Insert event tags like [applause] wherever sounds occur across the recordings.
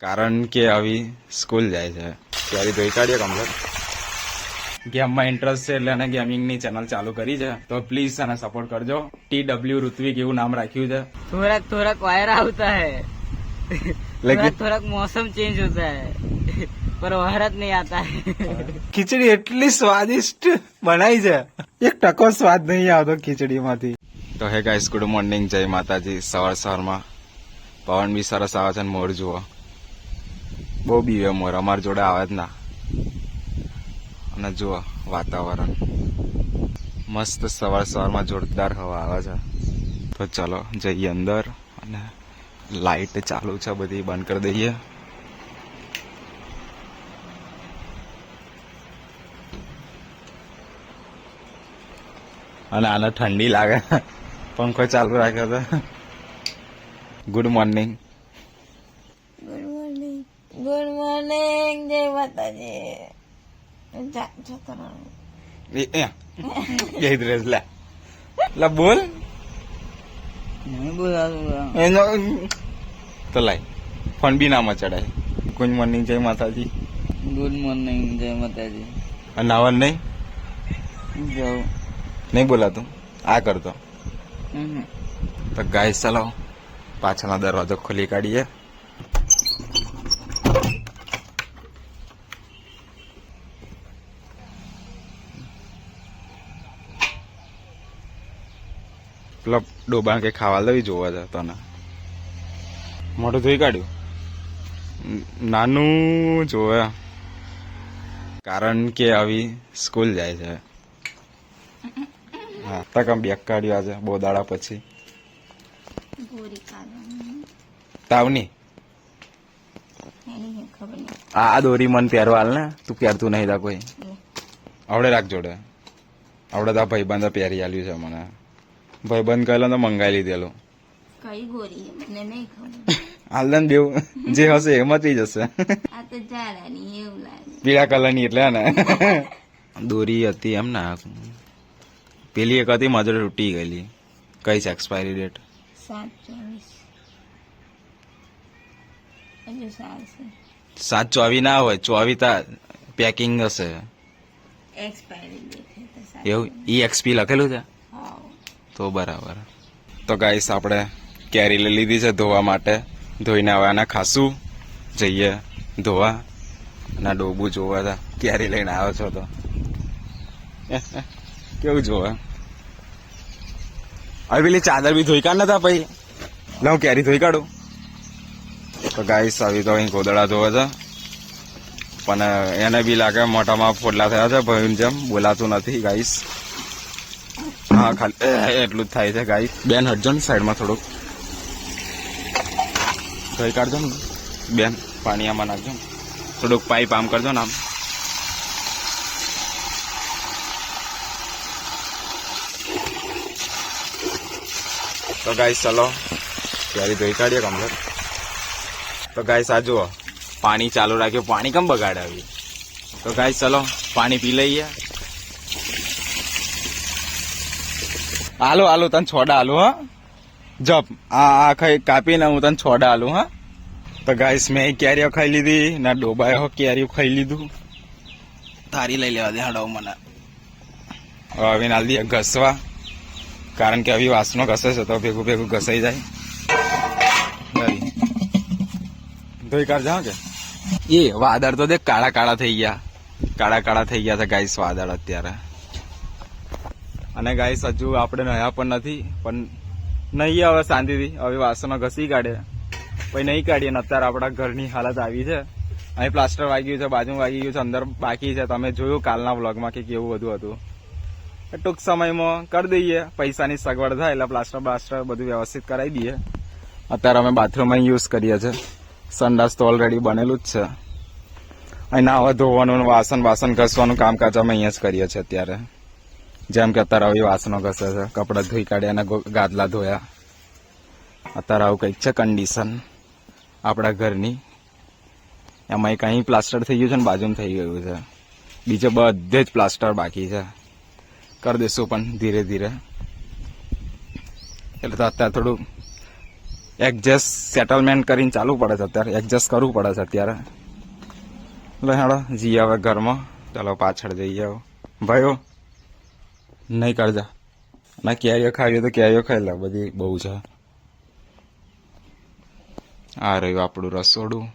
કારણ કે આવી સ્કૂલ જાય છે. ત્યારે જોઈ કાઢીએ કમ્પ્લેટ ગેમમાં ઇન્ટરેસ્ટ છે એટલે એને ગેમિંગની ચેનલ ચાલુ કરી છે. તો પ્લીઝ એને સપોર્ટ કરજો. ટી ડબલ્યુ ઋત્વિક એવું નામ રાખ્યું છે. થોડાક થોડાક વાયર આવતા હે. થોડાક થોડાક મોસમ ચેન્જ હોતા હે. પર વહરત નહીં આતા ખીચડી એટલી સ્વાદિષ્ટ બનાવી છે. એક ટકો સ્વાદ નહીં આવતો ખીચડીમાંથી. તો હે ગાઈસ ગુડ મોર્નિંગ જય માતાજી. સવાર સવારમાં પવન બી સરસ આવે છે મોર જુઓ. બહુ બીવે મોર અમાર જોડે આવે જ ના. અને જુઓ વાતાવરણ. મસ્ત સવાર સવારમાં જોરદાર હવા આવે છે. તો ચલો, જઈએ અંદર અને લાઈટ ચાલુ છે બધી, બંધ કરી દઈએ. અને આને ઠંડી લાગે. [laughs] પંખો ચાલુ રાખ્યો તો. ગુડ મોર્નિંગ ગુડ મોર્નિંગ જય માતાજી જય દ્રેસ લા. બોલ. એનો તો લાય. ફોન નામાં ચડાય ગુડ મોર્નિંગ જય માતાજી ગુડ મોર્નિંગ જય માતાજી નાવર નહીં? જાઉં. નહીં બોલાતું? આ કરતો. તો ગાય ચલાવ પાછળ દરવાજો ખોલી કાઢીએ. પેલા ડોબા કે ખાવા લઈ જોવા છે તને. મોઢું ધોઈ કાઢ્યું? નાનું જોવે કારણ કે આવી સ્કૂલ જાય છે. હા તકમ બેગ કાઢ્યું આજે બહુ દાડા પછી તાવની? આ દોરી મન પહેરવાલ ને તું પહેરતું નહીં તા કોઈ. આવડે રાખ જોડે. આવડે તા ભાઈ ભાઈબંધે પહેરી આલ્યું છે મને. ભાઈબંધ કહેલો તો મંગાવી લીધેલું. કઈ ગોરી? મને નહીં ખબર. હાલ દે ને બેવ જે હશે એમાંથી જશે. આ તો જાડાની એવું લાગે. પીળા કલરની એટલે ને. દોરી હતી એમ ના. પેલી એક હતી મજૂર તૂટી ગયેલી. કઈ છે એક્સપાયરી ડેટ સાત ચોવીસ સાત ચોવી ના હોય ચોવી તા પેકિંગ હશે. એવું ઈ એક્સપી લખેલું છે? તો બરાબર. તો ગાઈસ આપણે કેરી લઈ લીધી છે ધોવા માટે. ધોઈને હવે આને ખાસું જઈએ ધોવા. અને ડોબું જોવા હતા કેરી લઈને આવ્યો છો તો. [laughs] કેવું જોવા? હવે પેલી ચાદર બી ધોઈ કાઢ નતા પછી. એટલે હું કેરી ધોઈ કાઢું. તો ગાઈસ આવી તો અહીં ગોદડા ધોવે છે. પણ એને બી લાગે મોટામાં ફોડલા થયા છે ભાઈ જેમ. બોલાતું નથી ગાઈસ હા, ખાલી એટલું જ થાય છે ગાઈ બેન હટજો ને સાઈડમાં થોડુંક. ધોઈ કાઢજો ને. બેન, પાણી આમાં નાખજો. થોડુંક પાઇપ આમ કરજો ને આમ. તો ગાઈસ ચલો. ત્યારે ધોઈ કાઢીએ કમ્પ્લેટ તો ગાઈસ આ જુઓ. પાણી ચાલુ રાખ્યું. પાણી કેમ બગાડે આવી તો ગાઈસ ચલો. પાણી પી લઈએ. હાલો હાલો તને છોડા હાલો હા. જપ. આ આ ખાઈ કાપીને હું તને છોડા હાલું હા. તો ગાઈસ મેં કેરીઓ ખાઈ લીધી ના ડોબાયો કેરીઓ ખાઈ લીધું. તારી લઈ લેવા દે હડાવ મને. હવે હાલ દઈએ ઘસવા. કારણ કે હવે વાસનો ઘસે છે તો ભેગું ભેગું ઘસાઈ જાય. ધોઈ કાઢ જાઓ કે? એ વાદળ તો દેખ કાળા કાળા થઈ ગયા. કાળા કાળા થઈ ગયા છે ગાઈસ વાદળ અત્યારે. અને ગાઈસ હજુ આપણે નયા પણ નથી, પણ નહીં હવે શાંતિથી. હવે વાસણો ઘસી કાઢે પછી નહીં કાઢીએ ને અત્યારે આપણા ઘરની હાલત આવી છે. અહીં પ્લાસ્ટર વાગી ગયું છે બાજુ વાગી ગયું છે, અંદર બાકી છે. તમે જોયું કાલના વ્લોગમાં કે કેવું બધું હતું. ટૂંક સમયમાં કરી દઈએ. પૈસાની સગવડ થાય એટલે પ્લાસ્ટર બ્લાસ્ટર બધું વ્યવસ્થિત કરાવી દઈએ. અત્યારે અમે બાથરૂમમાં યુઝ કરીએ છીએ. સંડાસ તો ઓલરેડી બનેલું જ છે. અહીં નાવા ધોવાનું વાસણ વાસણ ઘસવાનું કામકાજ અમે અહીંયા જ કરીએ છીએ અત્યારે. જેમ કે અત્યારે આવી વાસણો ઘસે છે, કપડાં ધોઈ કાઢ્યા અને ગાદલા ધોયા. અત્યારે આવું કંઈક છે કન્ડિશન આપણા ઘરની. એમાં કંઈ પ્લાસ્ટર થઈ ગયું છે ને બાજુમાં થઈ ગયું છે. બીજે બધે જ પ્લાસ્ટર બાકી છે. કરી દઈશું પણ ધીરે ધીરે. એટલે તો અત્યારે થોડું એડજસ્ટ સેટલમેન્ટ કરીને ચાલુ પડે છે અત્યારે. એડજસ્ટ કરવું પડે છે અત્યારે. એટલે હેડો, જઈએ હવે ઘરમાં. ચાલો પાછળ જઈએ ભાઈઓ નહીં કરજા ના, કેરીઓ ખાવી તો કેરીઓ ખાઈ લે, બધી બહુ છે. આ રહ્યું આપણું રસોડું.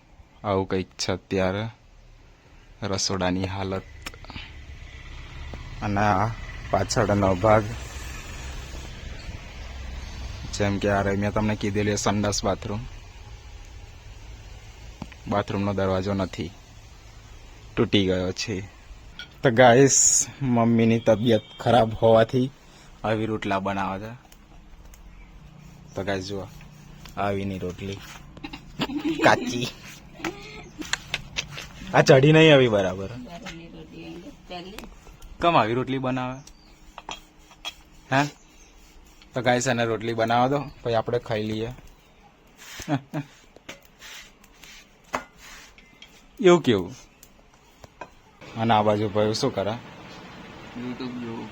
આવું કંઈક છે અત્યારે. રસોડાની હાલત. અને આ પાછળનો ભાગ. જેમ કે આ રહી મેં તમને કીધેલી સંડાસ બાથરૂમ. બાથરૂમનો દરવાજો નથી. તૂટી ગયો છે. તો ગાઈસ મમ્મીની તબિયત ખરાબ હોવાથી આવી રોટલા બનાવે છે. તો ગાઈસ જુઓ, આવીની રોટલી. કાચી. આ ચડી નહીં આવી બરાબર. કમ આવી રોટલી બનાવે? હે? તો ગાઈસ અને રોટલી બનાવો દો, પછી આપણે ખાઈ લઈએ. [laughs] એવું કેવું? અને આ બાજુ ભાઈ શું કરે? યુટ્યુબ જોવું.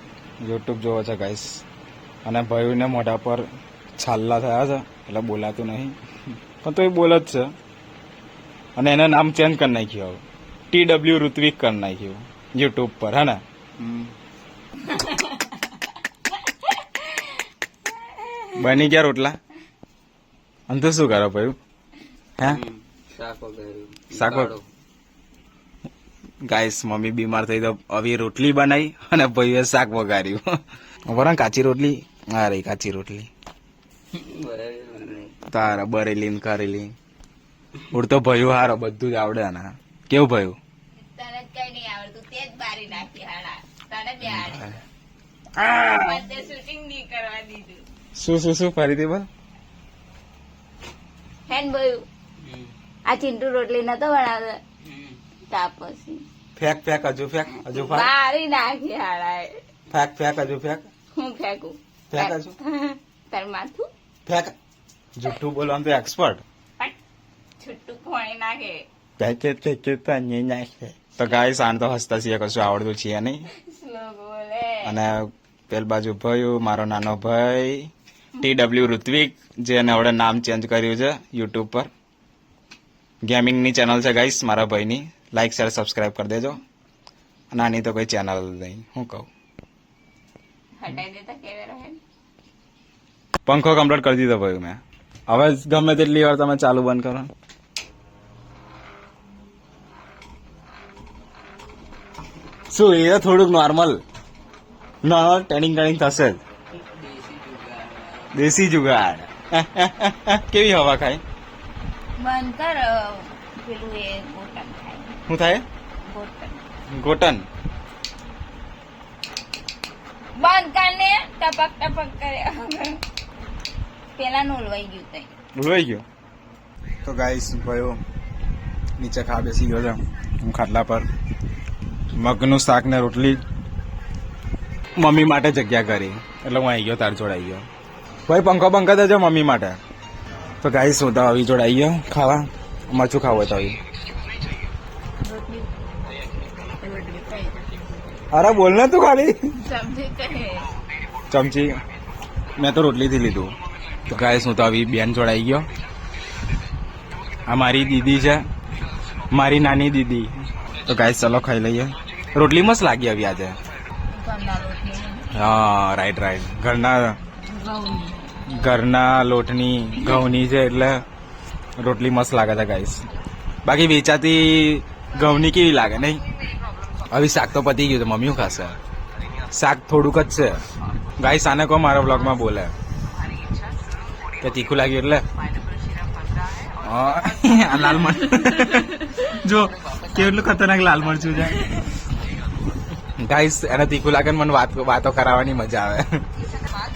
યુટ્યુબ જોવો છે ગાઈસ અને ભાઈને મોઢા પર છાલ્લા થયા છે એટલે બોલાતું નહીં. પણ તો એ બોલ જ છે. અને એને નામ ચેન્જ કરી નાખ્યું હવે. ટી ડબલ્યુ ઋત્વિક કરી નાખ્યું યુટ્યુબ પર હે ને? બની ગયા રોટલા? અને તો શું કરો ભાઈ હે? શાક ગાઈસ મમ્મી બીમાર થઈ તો આવી રોટલી બનાવી અને ભાઈએ શાક વગાડ્યું બરાબર કાચી રોટલી. હા રહી કાચી રોટલી. તારા બરેલી ને કરેલી. ઉડતો ભયું હારો બધું જ આવડે ને કેવું ભયું? તને જ કઈ નહીં આવડતું તે જ બારી નાખી હાડા તને બે હાડે બધે શૂટિંગ નહીં કરવા દીધું. શું શું શું ફરીથી બોલ? હેન ભયું. આ ચિંટુ રોટલી નતો બનાવતો. તા પછી. ફેંક ફેંક હજુ ફેંક હજુ ફેંક મારી નાખી હાડા ફેંક ફેંક હજુ ફેંક. હું ફેંકું? ફેંક હજુ. [laughs] તાર માથું? ફેંક. જુઠ્ઠું બોલવાનું તો એક્સપર્ટ છુટ્ટું છૂટું ખોણી નાખે. પેકેટ પેકેટ પાણી નાખે. તો ગાય શાંત તો હસતા છીએ કશું આવડતું છે નહીં. બોલે. અને પેલ બાજુ ભાઈ મારો નાનો ભાઈ. ટી ડબલ્યુ ઋત્વિક જેને હવે નામ ચેન્જ કર્યું છે યુટ્યુબ પર. ગેમિંગની ચેનલ છે ગાઈસ મારા ભાઈની. લાઇક શેર સબસ્ક્રાઇબ કરી દેજો. અને આની તો કોઈ ચેનલ નહીં હું કહું. પંખો કમ્પ્લીટ કરી દીધો ભાઈ મેં. હવે ગમે તેટલી વાર તમે ચાલુ બંધ કરો. શું એ થોડુંક નોર્મલ નોર્મલ ટ્રેનિંગ ટ્રેનિંગ થશે જ. દેશી જુગાડ [laughs] કેવી હવા ખાય? બંધ કર પેલું એ ગોટન થાય. શું થાય? ગોટન. ગોટન. બંધ કર ને ટપક ટપક કરે. પેલા નું ઓલવાઈ ગયું તઈ ઉલવાઈ ગયો? તો ગાઈસ ભાઈઓ નીચે ખા બેસી ગયો છે. હું ખાટલા પર. મગનું શાક ને રોટલી મમ્મી માટે જગ્યા કરી. એટલે હું આવી ગયો તાર જોડાઈ ગયો. ભાઈ પંખો પંખો દેજો મમ્મી માટે. તો ગાઈસ હું તો આવી જોડે આવી ગયો. ખાવા. મરચું ખાવું હોય તો આવી અરે બોલ ને તું ખાલી. ચમચી. મેં તો રોટલીથી લીધું. તો ગાઈસ હું તો આવી બેન જોડે આવી ગયો. આ મારી દીદી છે. મારી નાની દીદી. તો ગાઈસ ચલો ખાઈ લઈએ. રોટલી મસ્ત લાગી આવી આજે. હા રાઈટ રાઈટ ઘરના ઘરના લોટની ઘઉંની છે એટલે રોટલી મસ્ત લાગે છે ગાઈસ બાકી વેચાતી ઘઉંની કેવી લાગે, નહીં? હવે શાક તો પતી ગયું છે, મમ્મી ખાશે? શાક થોડુંક જ છે. ગાઈસ આને કહો, મારા બ્લોગમાં બોલે. કે તીખું લાગ્યું એટલે? આ લાલ મરચ જો, કેટલું ખતરનાક લાલ મરચું છે. ગાઈસ એને તીખું લાગે મને વાત વાતો કરાવવાની મજા આવે.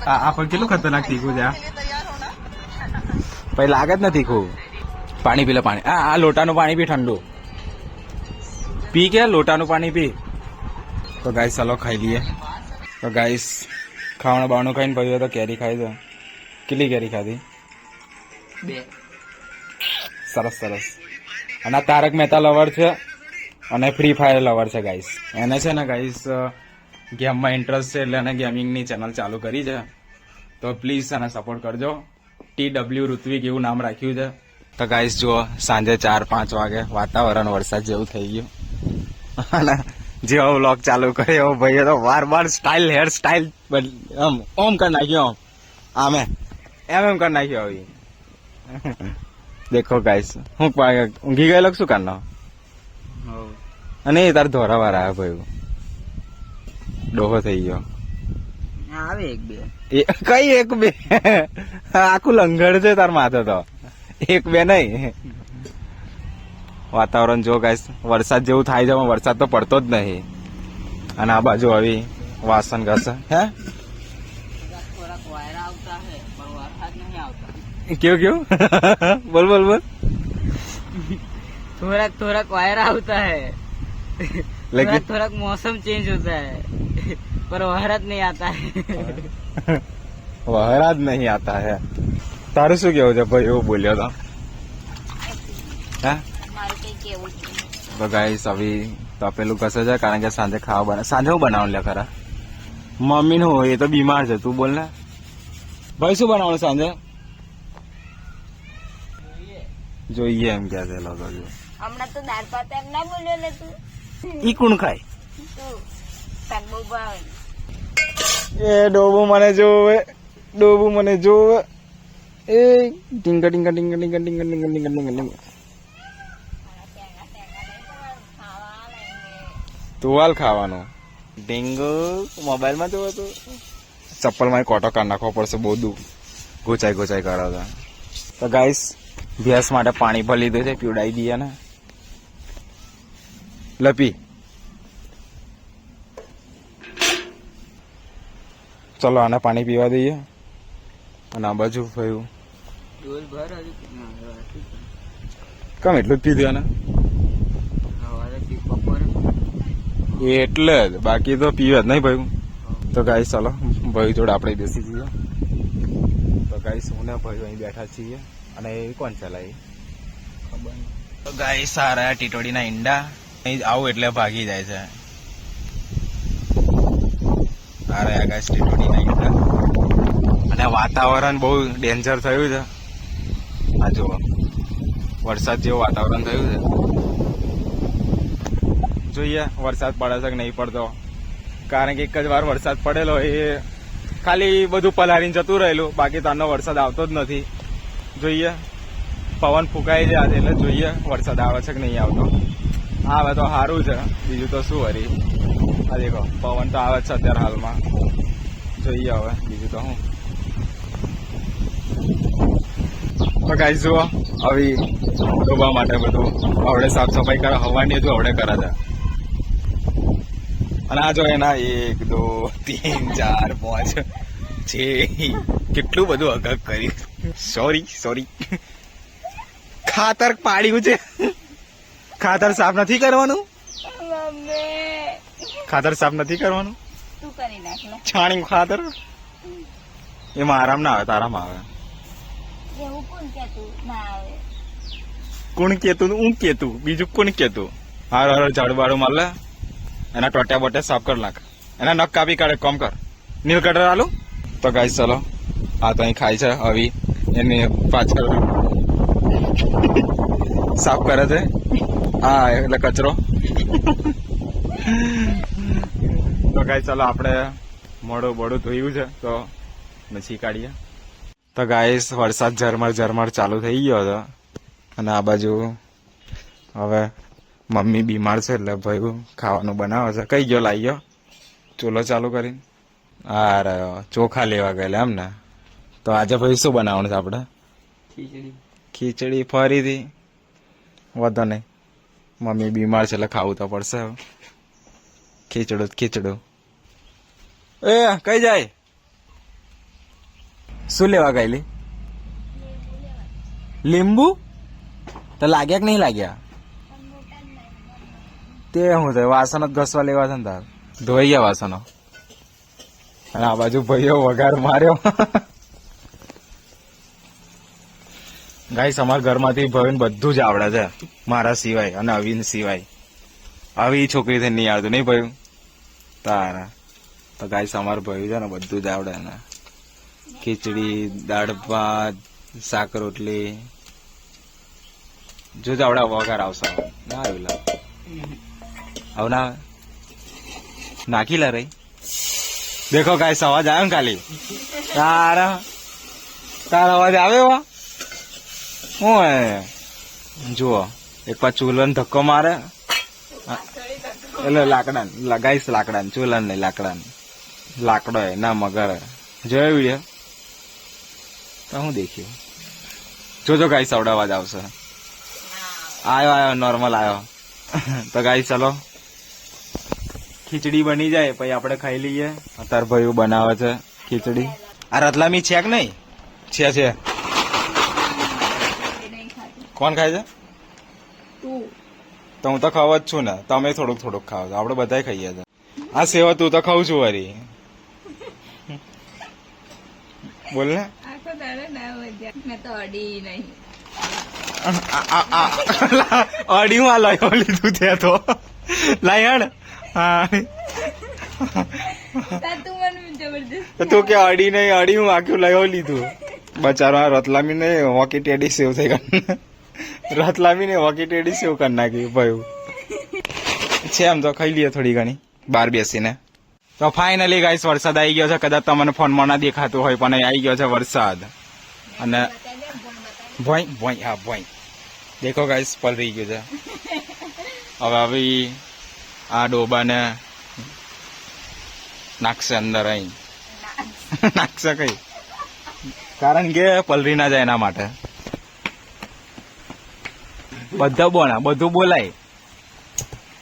આ આ કેટલું ખતરનાક તીખું છે. પછી લાગે જ નથી તીખું. પાણી પી પાણી. આ આ લોટાનું પાણી પી ઠંડુ. પી કે લોટાનું પાણી પી? તો ગાઈસ ચાલો ખાઈ લઈએ. તો ગાઈસ ખાવાનું બાવાનું ખાઈને પછી તો કેરી ખાઈ દો કેટલી કેરી ખાધી? બે. સરસ સરસ. અને આ તારક મહેતા લવર છે અને ફ્રી ફાયર લવર છે ગાઈસ. એને છે ને ગાઈસ ગેમમાં ઇન્ટરેસ્ટ છે એટલે એને ગેમિંગની ચેનલ ચાલુ કરી છે. તો પ્લીઝ એને સપોર્ટ કરજો. ટી ડબલ્યુ ઋત્વિક એવું નામ રાખ્યું છે. તો ગાઈસ જુઓ સાંજે ચાર પાંચ વાગે વાતાવરણ વરસાદ જેવું થઈ ગયું. અને જેવો વ્લોગ ચાલુ કર્યો એવો ભાઈએ તો વાર વાર સ્ટાઇલ હેર સ્ટાઇલ આમ ઓમ કરી નાખ્યો. આમ આમે એમ એમ કરી નાખ્યો હવે. દેખો ગાઈસ હું ઊંઘી ગયેલો શું કરનો અને એ તાર ધોરાવાર આવ્યા ભાઈ ડોહો થઈ ગયો આવે એક બે એ કઈ એક બે આખું લંગડ છે તાર માથે તો એક બે નહીં વાતાવરણ જો ગાઈસ વરસાદ જેવું થાય છે પણ વરસાદ તો પડતો જ નહીં અને આ બાજુ આવી વાસણ ઘસે હે થોડાક વાયરા આવતા હે પણ વરસાદ નહીં આવતા કેવું કેવું બોલ બોલ બોલ थोड़ा थोड़ा वायरा होता है लेकिन- थोड़ा थोड़ा मौसम चेंज होता है पर વહરાજ નહીં આતા વહરાજ નહીં આતા હે તારું શું કેવું છે ભાઈ એવું બોલ્યો તો હે તો ગાઈસ હવે તપેલું કશે છે કારણ કે સાંજે ખાવા બના સાંજે હું બનાવું લે ખરા મમ્મી નું હોય એ તો બીમાર છે તું બોલ ને ભાઈ શું બનાવવાનું સાંજે જોઈએ એમ કે છે લોકો હમણાં તો દાળ ભાત એમ ના બોલ્યો ને તું ઈ કોણ ખાય તું તને બહુ એ ડોબુ મને જોવે ડોબુ મને જોવે. એ ટીંગા ટીંગા ટીંગા ટીંગા ટીંગા ટીંગા ટીંગા ટીંગા ટીંગા તુવાલ ખાવાનું. ડીંગુ મોબાઈલમાં જોવો તો. ચપ્પલમાં કોટો કાઢ નાખવો પડશે બહુ દુ ગોચાઈ ગોચાઈ તો. તો ગાઈસ ભેંસ માટે પાણી ભરી લીધું છે પીવડાવી દઈએ ને. લપી ચલો આને પાણી પીવા દઈએ. અને આ બાજુ થયું કેમ એટલું જ પીધું આને? એટલે જ બાકી તો પીવે જ નહીં ભાઈ તો ગાઈસ ચાલો ભાઈ જોડે આપણે બેસી જઈએ. તો ગાઈસ હું ને ભાઈ અહીં બેઠા છીએ. અને એ કોણ ચલાવી? ખબર તો ગાઈસ સારા ટીટોડીના ઈંડા. અહીં આવું એટલે ભાગી જાય છે. આ રહ્યા ગાઈસ નહીં ઈંડા અને વાતાવરણ બહુ ડેન્જર થયું છે. આ જો વરસાદ જેવું વાતાવરણ થયું છે. જોઈએ વરસાદ પડે છે કે નહીં પડતો. કારણ કે એક જ વાર વરસાદ પડેલો એ ખાલી બધું પલાળીને જતું રહેલું. બાકી તારનો વરસાદ આવતો જ નથી. જોઈએ. પવન ફૂંકાઈ જાય આજે, એટલે જોઈએ વરસાદ આવે છે કે નહીં આવતો. આવે તો સારું છે. બીજું તો શું હરી. આ દેખો, પવન તો આવે છે અત્યારે હાલમાં. જોઈએ હવે, બીજું તો હું તો કાંઈ જુઓ, આવી ડોબા માટે બધું. આવડે સાફ સફાઈ કરે, હવાની હજુ આવડે કરે છે. અને આ જો એના એક, દો તીન ચાર, પાંચ, છે, કેટલું બધું અગગ કર્યું. સોરી સોરી ખાતર પાડ્યું છે. ખાતર સાફ નથી કરવાનું? ખાતર સાફ નથી કરવાનું? તું કરી નાખ છાણી ખાતર? એમાં આરામ ના આવે તારામાં આવે. એવું કોણ કે ના આવે. કોણ કેતું હું કેતું બીજું કોણ કેતું હાર હાર ઝાડુ બાડુ મારલે એના ટોટ્યા બોટ્યા સાફ કર નાખ. એના નખ કાપી કાઢે કોમ કર. નીલ કટર આલું? તો ગાઈસ ચલો. આ તો અહીં ખાય છે આવી એની પાછળ સાફ કરે છે. હા એટલે કચરો. તો ગાય ચાલો આપણે મોડું બોડું ધોયું છે તો મચી કાઢીએ. તો ગાય વરસાદ ઝરમર ઝરમર ચાલુ થઈ ગયો હતો. અને આ બાજુ હવે મમ્મી બીમાર છે એટલે ભાઈ ખાવાનું બનાવે છે. કઈ ગયો લાવી ગયો ચૂલો ચાલુ કરીને? હા ચોખા લેવા ગયેલા એમ ને તો આજે ભાઈ શું બનાવવાનું છે આપણે? ખીચડી. ખીચડી ફરીથી? વધો નહીં. મમ્મી બીમાર છે એટલે ખાવું તો પડશે ખીચડું ખીચડું. એ, કઈ જાય? શું લેવા ગયેલી? લીંબુ? તો લાગ્યા કે નહીં લાગ્યા? તે શું છે વાસણ જ ઘસવા લેવા છે ને તાર. ધોઈ ગયા વાસણો. અને આ બાજુ ભાઈઓ વઘાર માર્યો. ગાઈસ, અમારા ઘરમાંથી ભાઈને બધું જ આવડે છે, મારા સિવાય અને અવિન સિવાય. આવી છોકરી થઈ નહીં આવતું, નહીં ભાઈ તારા તો ગાઈસ અમારા ભાઈ છે ને, બધું જ આવડે ને ખીચડી, દાળ ભાત, શાક રોટલી. જો આવડા વઘાર આવશે. ના આવ્યું ના નાખી લે રહી દેખો ગાઈસ અવાજ આવ્યો ને ખાલી. તારા તારા અવાજ આવ્યો હું હે? જુઓ, એક પાછ ચૂલન ધક્કો મારે. એટલે લાકડા લગાઈશ લાકડા ચૂલા નહીં લાકડા. લાકડો હે ના મગર. જોયો વીડિયો તો હું દેખ્યું? જોજો ગાઈસ સવડાવા અવાજ આવશે. આવ્યો આવ્યો નોર્મલ આવ્યો [laughs] તો ગાઈસ ચલો. ખીચડી બની જાય પછી આપણે ખાઈ લઈએ. અત્યારે ભાઈ બનાવે છે ખીચડી. આ રતલામી છે કે નહીં? છે છે. કોણ ખાય છે? તો. હું તો ખાવ જ છું ને. તમે થોડુંક થોડુંક ખાવ છો આપણે બધા ખાઈએ છે. આ સેવા તું તો ખાઉં છું વરી. બોલ ને. તો અડી માં આ લાયો લીધું છે તો. લાયણ હા. તું તો તું કે અડી નહીં અડી હું આખું લયો લીધું. બચારો આ રતલામી ને વોકી ટેડી સેવ થઈ ગયું. રતલામી લાવીને વોકી ટેડી સેવ કરી નાખી ભાઈ છે આમ તો ખાઈ લઈએ થોડી ઘણી બહાર બેસીને. તો ફાઇનલી ગાઈસ વરસાદ આવી ગયો છે. કદાચ તમને ફોનમાં ના દેખાતું હોય પણ આવી ગયો છે વરસાદ. અને ભોઈ ભોઈ હા ભોઈ દેખો ગાઈસ પલરી ગયું છે. હવે આવી આ ડોબાને નાખશે અંદર અહીં. નાખશે [laughs] કઈ? કારણ કે પલરી ના જાય એના માટે. બધા બોણા બધું બોલાય.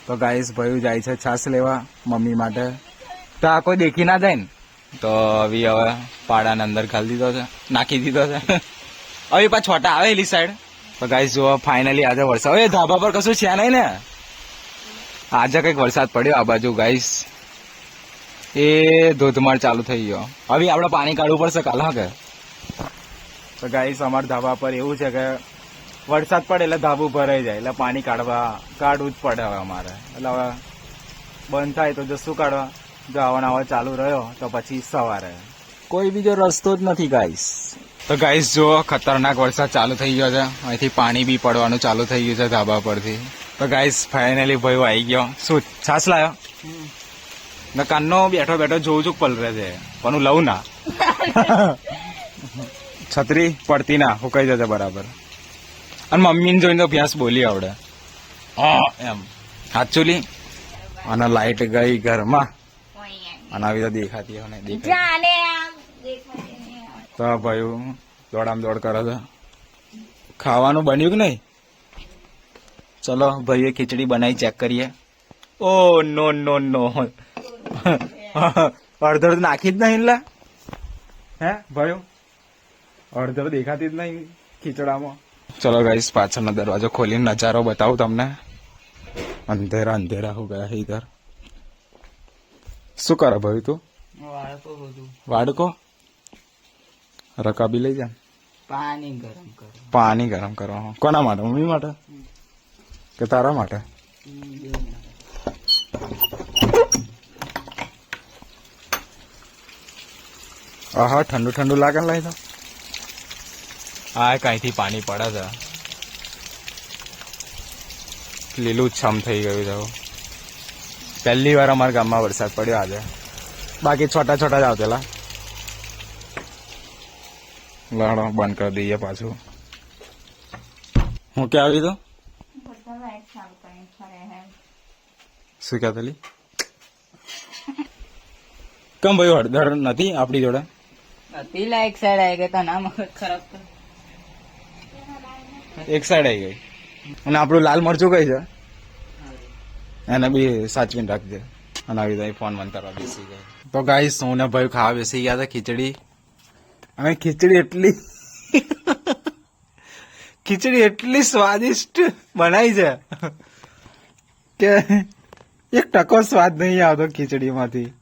તો ગાઈસ ભાઈ જાય છે છાસ લેવા મમ્મી માટે. તો આ કોઈ દેખી ના જાય ને? તો હવે હવે પાડાને અંદર ખાલી દીધો છે નાખી દીધો છે. હવે પાછ છોટા આવે એલી સાઈડ તો ગાઈસ જો ફાઇનલી આજે વરસાદ. હવે ધાબા પર કશું છે નહીં ને? આજે કંઈક વરસાદ પડ્યો આ બાજુ ગાઈસ એ ધોધમાર ચાલુ થઈ ગયો. હવે આપણે પાણી કાઢવું પડશે કાલ હા કે? તો ગાઈસ અમારા ધાબા પર એવું છે કે વરસાદ પડે એટલે ધાબુ ભરાઈ જાય એટલે પાણી કાઢવા કાઢવું જ પડે હવે અમારે. એટલે હવે બંધ થાય તો જો શું કાઢવા. જો આવવા આવા ચાલુ રહ્યો તો પછી સવારે. કોઈ બીજો રસ્તો જ નથી ગાઈસ તો ગાઈસ જો ખતરનાક વરસાદ ચાલુ થઈ ગયો છે અહીંથી પાણી બી પડવાનું ચાલુ થઈ ગયું છે ધાબા પરથી. તો ગાઈસ ફાઇનલી ભાઈ આવી ગયો. શું છાસ લાયો? ને કાનનો બેઠો બેઠો જોઉં છું પલરે છે પણ હું લઉં ના. [laughs] છત્રી પડતી ના હુકાઈ જશે બરાબર. અને મમ્મીને જોઈને તો ભ્યાસ બોલી આવડે. હા. એમ. સાચુલી અને લાઈટ ગઈ ઘરમાં. અને આવી તો દેખાતી હોય આમ. તો ભાઈ દોડામ દોડ કરે છે. ખાવાનું બન્યું કે નહીં? ચલો ભાઈએ ખીચડી બનાવી ચેક કરીએ. ઓ નો નો નો. અડધો નાખી જ નહીં લા હે ભાઈ અડધો દેખાતી જ નહીં ખીચડામાં. ચલો ગાઈસ પાછળનો દરવાજો ખોલીને નજારો બતાવું તમને. અંધેરા અંધેરા હો ગયા ઇધર. શું કરે ભાઈ તું? વાડકો રકાબી લઈ જા. પાણી ગરમ કરો. પાણી ગરમ કરો કોના માટે? મમ્મી માટે? કે તારા માટે? આહા ઠંડુ ઠંડુ લાગે ને લઈ તો આ કઈથી પાણી પડે છે. લીલું છમ થઈ ગયું છે. પહેલી વાર અમારા ગામમાં વરસાદ પડ્યો આજે. બાકી છોટા છોટા જ આવતેલા. લાડો બંધ કરી દઈએ પાછું. હું ક્યાં આવી તો? શું કહેતેલી કેમ ભાઈ, હળદર નથી આપણી જોડે? લાઈક સાઈડ આવી ગયા તો ના મગજ ખરાબ [laughs] એક સાઈડ આવી ગઈ. અને આપણું લાલ મરચું કઈ છે? એને બી સાચવીને રાખજે અને આવી જાય ફોન મન કરવા બેસી જાય તો ગાઈ સોને ભાઈ ખાવા બેસી ગયા હતા ખીચડી. અને ખીચડી એટલી [laughs] ખીચડી એટલી સ્વાદિષ્ટ બનાવી છે કે એક ટકો સ્વાદ નહીં આવતો ખીચડીમાંથી.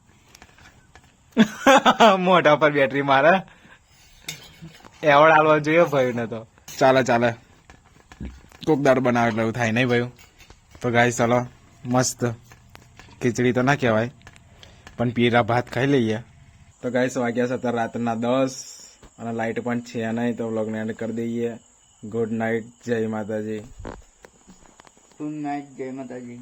[laughs] મોઢા પર બેટરી મારે. એવડ આવવા જોઈએ ભાઈ ને તો. ચાલે ચાલે. કોક દાળ બનાવે એટલે એવું થાય નહીં ભાઈ. તો ગાય ચાલો, મસ્ત ખીચડી તો ના કહેવાય, પણ પીરા ભાત ખાઈ લઈએ. તો ગાઈસ, વાગ્યા છે અત્યારે રાતના દસ અને લાઇટ પણ છે નહીં, તો વ્લોગને એન્ડ કરી દઈએ. ગુડ નાઇટ જય માતાજી. ગુડ નાઇટ જય માતાજી.